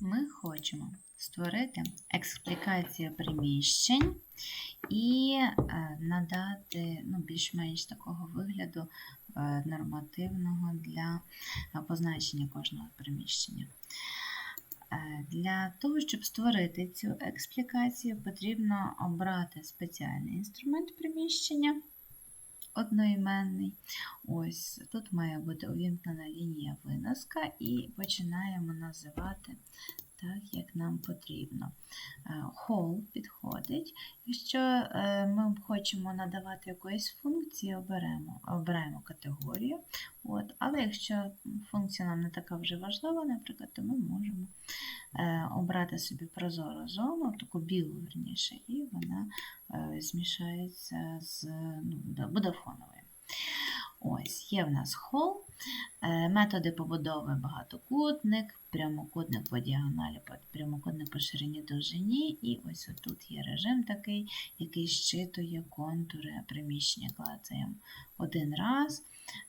Ми хочемо створити експлікацію приміщень і е, надати ну, більш-менш такого вигляду е, нормативного для е, позначення кожного приміщення. Для того, щоб створити цю експлікацію, потрібно обрати спеціальний інструмент приміщення одноіменний. Ось тут має бути увімкнена лінія виноска, і починаємо називати так, як нам потрібно. Hall підходить. Якщо е, ми хочемо надавати якоїсь функції, оберемо, обираємо категорію. От, але якщо функція нам не така вже важлива, наприклад, то ми можемо е, обрати собі прозору зону, таку білу верніше, і вона е, змішається з ну, буде-. Ось, є в нас хол, е, методи побудови багатокутник, прямокутник по діагоналі, прямокутник по ширині довжині, і ось тут є режим такий, який щитує контури приміщення. Клацаємо один раз,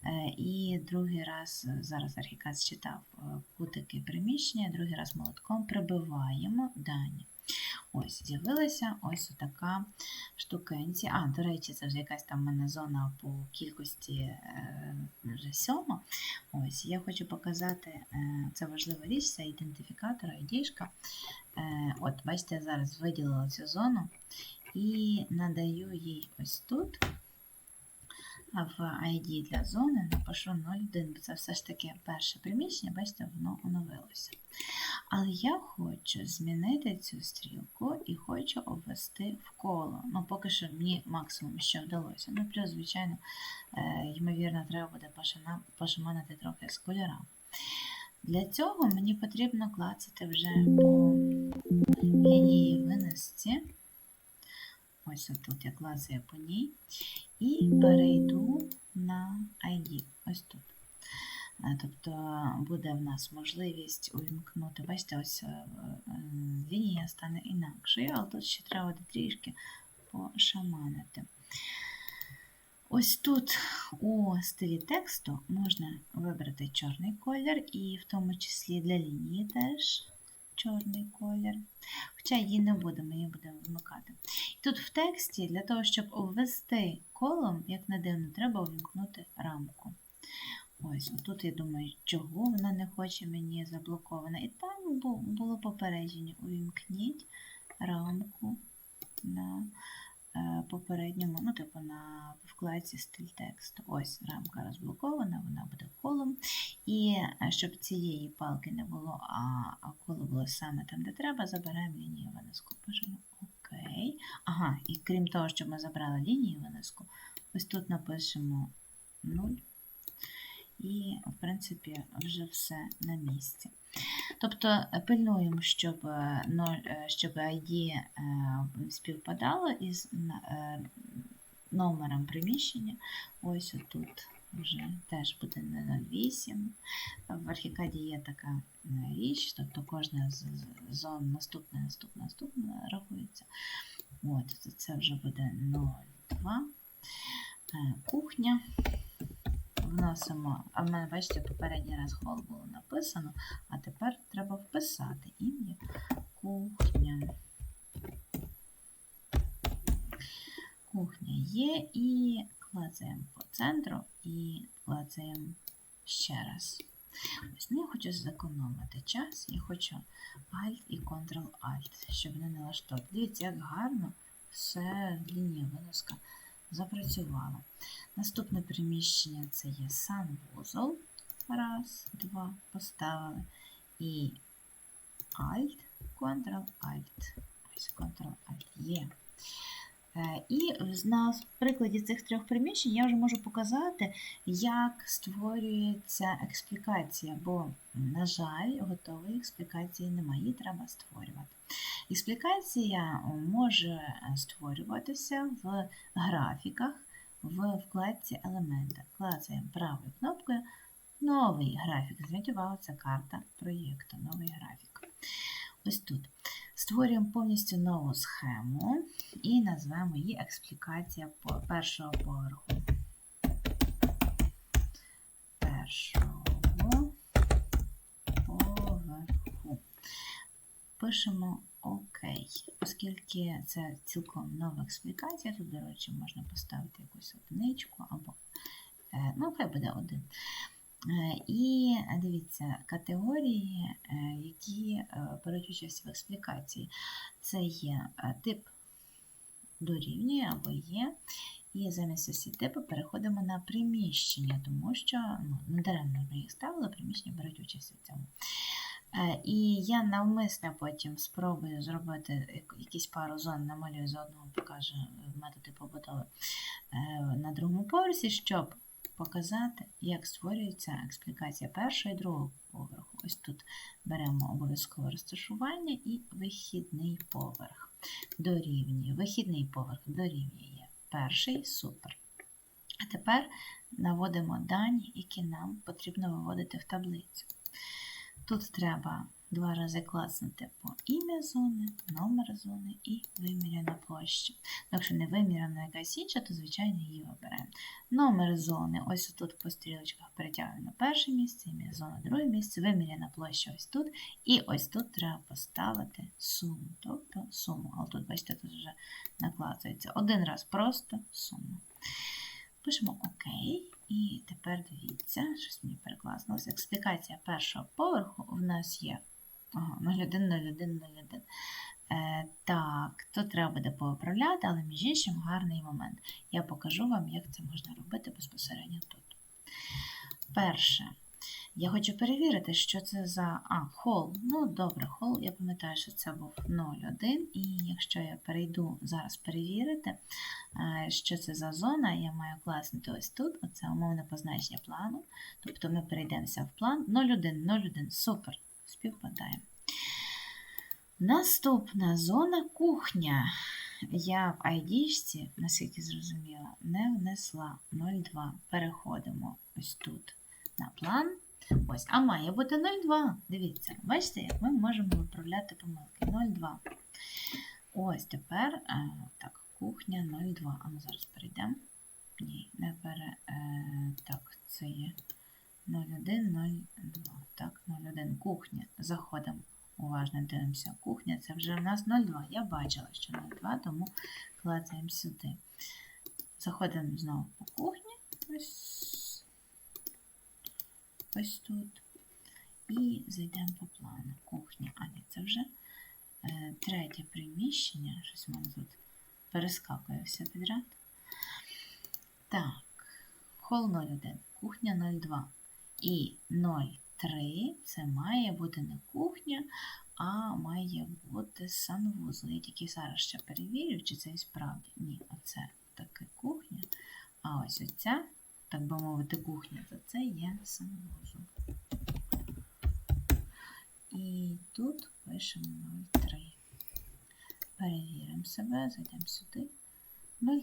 е, і другий раз, е, зараз архікад считав е, кутики приміщення, другий раз молотком прибиваємо дані. Ось, з'явилася ось така штукенці. А, до речі, це вже якась там в мене зона по кількості е, вже сьома. Ось, я хочу показати, е, це важлива річ, це ідентифікатор, ID-шка. Е, от, бачите, я зараз виділила цю зону і надаю їй ось тут. В ID для зони напишу 01, бо це все ж таки перше приміщення, бачите, воно оновилося. Але я хочу змінити цю стрілку і хочу обвести в коло. Ну, поки що мені максимум, що вдалося. Ну, плюс, звичайно, е, ймовірно, треба буде пошаманити трохи з кольорами. Для цього мені потрібно клацати вже по лінії виносці. Ось тут я клацаю по ній. І перейду на ID. Ось тут. Е, Тобто буде в нас можливість увімкнути, бачите, ось е, е, лінія стане інакшою, але тут ще треба трішки пошаманити. Ось тут у стилі тексту можна вибрати чорний колір, і в тому числі для лінії теж чорний колір. Хоча її не будемо, її будемо вмикати. Тут в тексті для того, щоб ввести колом, як не дивно, треба увімкнути рамку. Ось, тут я думаю, чого вона не хоче мені заблокована. І там було попередження. Увімкніть рамку на попередньому, ну, типу на вкладці стиль тексту. Ось рамка розблокована, вона буде колом. І е, щоб цієї палки не було, а, коло було саме там, де треба, забираємо лінію виноску. Пишемо ОК. Ага, і крім того, щоб ми забрали лінію виноску, ось тут напишемо 0. І, в принципі, вже все на місці. Тобто е, пильнуємо, щоб, е, е, щоб ID співпадало із номером приміщення. Ось отут вже теж буде не 08. В архікаді є така річ, тобто кожна з зон наступна, наступна, наступна рахується. От, це- вже буде 02. Е, Кухня вносимо, а в мене, бачите, попередній раз хол було написано, а тепер треба вписати ім'я кухня. Кухня є і клацаємо по центру і клацаємо ще раз. Ось, ну, я хочу зекономити час, я хочу Alt і Ctrl-Alt, щоб не налаштовувати. Дивіться, як гарно все лінія виноска запрацювала. Наступне приміщення це є санвузол. Раз, два, поставили. І Alt, Ctrl-Alt. Ось Ctrl-Alt є. Е, І на прикладі цих трьох приміщень я вже можу показати, як створюється експлікація, бо, на жаль, готової експлікації немає, її треба створювати. Експлікація може створюватися в графіках в вкладці елементи. Клацаємо правою кнопкою Новий графік. Зверніть увагу, це карта проєкту, новий графік. Ось тут. Створюємо повністю нову схему і назвемо її експлікація першого поверху. Першого поверху. пишемо ОК. Оскільки це цілком нова експлікація, тут, до речі, можна поставити якусь одиничку або, е, ну, хай буде один. Е, І дивіться, категорії, е, які е, беруть участь в експлікації, це є е, тип дорівнює або є. І замість усі типи переходимо на приміщення, тому що ну, даремно ми їх ставили, приміщення беруть участь у цьому. Е, І я навмисно потім спробую зробити якісь пару зон, намалюю заодно, покажу методи побудови е, на другому поверсі, щоб показати, як створюється експлікація першого і другого поверху. Ось тут беремо обов'язкове розташування і вихідний поверх дорівнює. Вихідний поверх дорівнює перший супер. А тепер наводимо дані, які нам потрібно виводити в таблицю. Тут треба два рази класнути по ім'я зони, номер зони і виміряна площа. Якщо не виміряна якась інша, то звичайно її вибираємо. Номер зони, ось тут по стрілочках перетягуємо на перше місце, ім'я зони друге місце, виміряна площа ось тут. І ось тут треба поставити суму. Тобто суму. Але тут, бачите, тут вже накладається. Один раз просто суму. Пишемо ОК. І тепер дивіться, щось мені перекласнулося. Експлікація першого поверху в нас є ага, 01, 01, 01. Е, так, тут треба буде поуправляти, але між іншим гарний момент. Я покажу вам, як це можна робити безпосередньо тут. Перше, я хочу перевірити, що це за. А, хол. Ну, добре, хол. Я пам'ятаю, що це був 0,1. І якщо я перейду зараз перевірити, е, що це за зона, я маю класнути ось тут. Оце умовне позначення плану. Тобто ми перейдемося в план 0,1, 0,1. Супер. Співпадаємо. Наступна зона кухня. Я в ID, наскільки зрозуміла, не внесла 0,2. Переходимо ось тут на план. Ось, а має бути 0,2. Дивіться, бачите, як ми можемо виправляти помилки. 0,2. Ось тепер е, так, кухня 0,2. А ми зараз перейдемо. Ні, не пере. Е, так, це є 0,1, 0,2. Так, 0,1. Кухня. Заходимо. Уважно дивимося. Кухня це вже в нас 0,2. Я бачила, що 0,2, тому клацаємо сюди. Заходимо знову по кухні. Ось, ось тут. І зайдемо по плану. Кухня. А ні, це вже е, третє приміщення. Щось мене тут перескакує все підряд. Так, хол 01, кухня 02 і 03 це має бути не кухня, а має бути санвузол. Я тільки зараз ще перевірю, чи це і справді. Ні, оце таки кухня. А ось оця, так би мовити, кухня, то це є санвузол. І тут пишемо 03. Перевіримо себе, зайдемо сюди.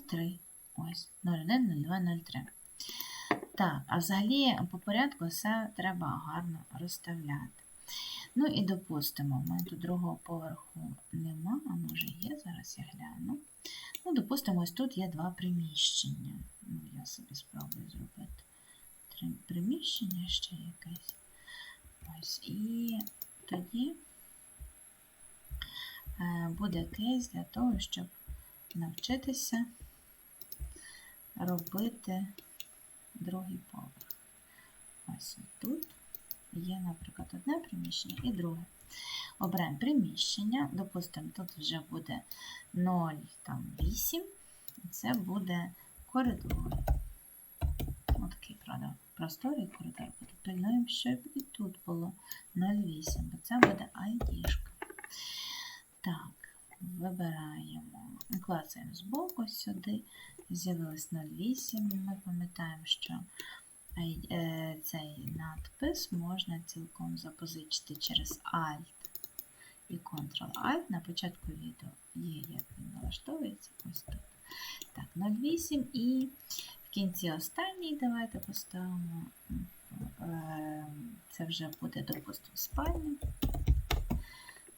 03. Ось 01, 02, 03. Так, а взагалі по порядку все треба гарно розставляти. Ну і допустимо, в мене тут другого поверху нема, а може є, зараз я гляну. Ну, допустимо, ось тут є два приміщення. Ну, я собі спробую зробити три приміщення ще якесь. Ось, і тоді е, буде кейс для того, щоб навчитися робити другий поверх. Ось тут є, наприклад, одне приміщення і друге. Оберемо приміщення, допустимо, тут вже буде 0,8, це буде коридор. Ось такий, правда, просторий коридор. Пильнуємо, щоб і тут було 0,8, бо це буде ID. Так, вибираємо, клацаємо збоку сюди, з'явилось 0,8. Ми пам'ятаємо, що е, цей надпис можна цілком запозичити через Alt і Ctrl-Alt. На початку відео є, як він налаштовується. Ось тут. Так, 0,8 і в кінці останній давайте поставимо. е, Це вже буде, допустимо, спальня.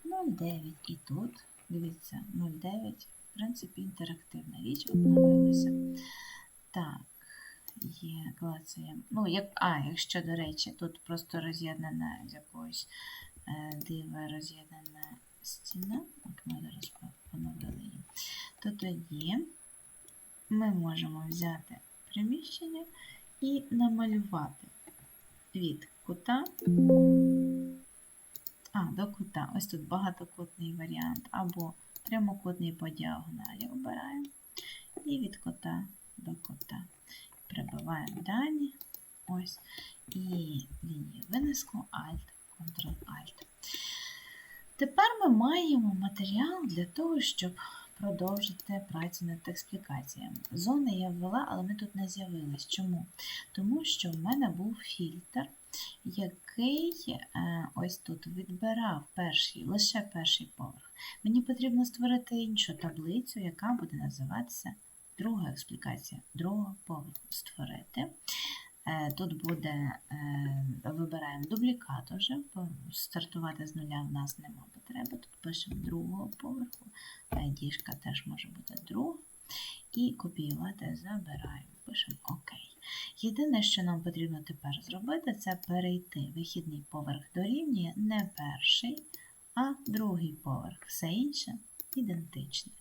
0,9 і тут, дивіться, 0,9. В принципі, інтерактивна річ обновилася. Так, є клацаємо. Ну, як, а, якщо, до речі, тут просто роз'єднане з якоїсь е, дива роз'єднане стіна, от ми зараз поновили її, то тоді ми можемо взяти приміщення і намалювати від кута. До кута. Ось тут багатокутний варіант, або прямокутний по діагоналі обираємо. І від кота до кота. Прибиваємо далі. Ось. І лінію винеску Alt, Ctrl-Alt. Тепер ми маємо матеріал для того, щоб продовжити працю над експлікаціями. Зони я ввела, але ми тут не з'явились. Чому? Тому що в мене був фільтр, який е, ось тут відбирав перший, лише перший поверх. Мені потрібно створити іншу таблицю, яка буде називатися друга експлікація другого поверху. Створити. Е, Тут буде, е, вибираємо дублікат уже, бо стартувати з нуля в нас нема потреби. Тут пишемо другого поверху, діжка теж може бути друга. І копіювати забираємо. Пишемо ОК. Єдине, що нам потрібно тепер зробити, це перейти вихідний поверх дорівнює не перший, а другий поверх. Все інше ідентичне.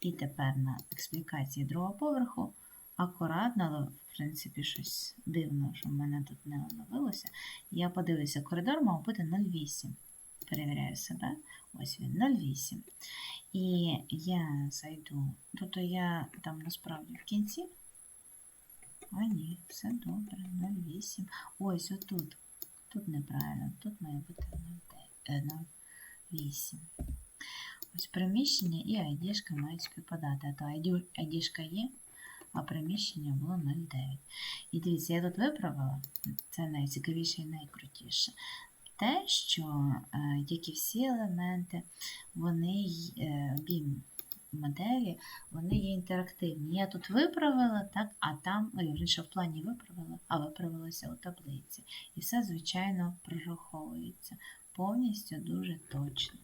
І тепер на експлікації другого поверху акуратно, але в принципі щось дивно, що в мене тут не оновилося. Я подивлюся, коридор мав бути 0,8. Перевіряю себе. Ось він 0,8. І я зайду. Тобто я там насправді в кінці. А ні, все добре, 0,8. Ось отут. Тут неправильно, тут має бути 0,8. Ось приміщення і айдішка мають співпадати. А то айдішка є, а приміщення було 0,9. І дивіться, я тут виправила, це найцікавіше і найкрутіше. Те, що, е, як і всі елементи, вони е, BIM моделі, вони є інтерактивні. Я тут виправила, так, а там, я вже в плані виправила, а виправилася у таблиці. І все, звичайно, прораховується повністю дуже точно.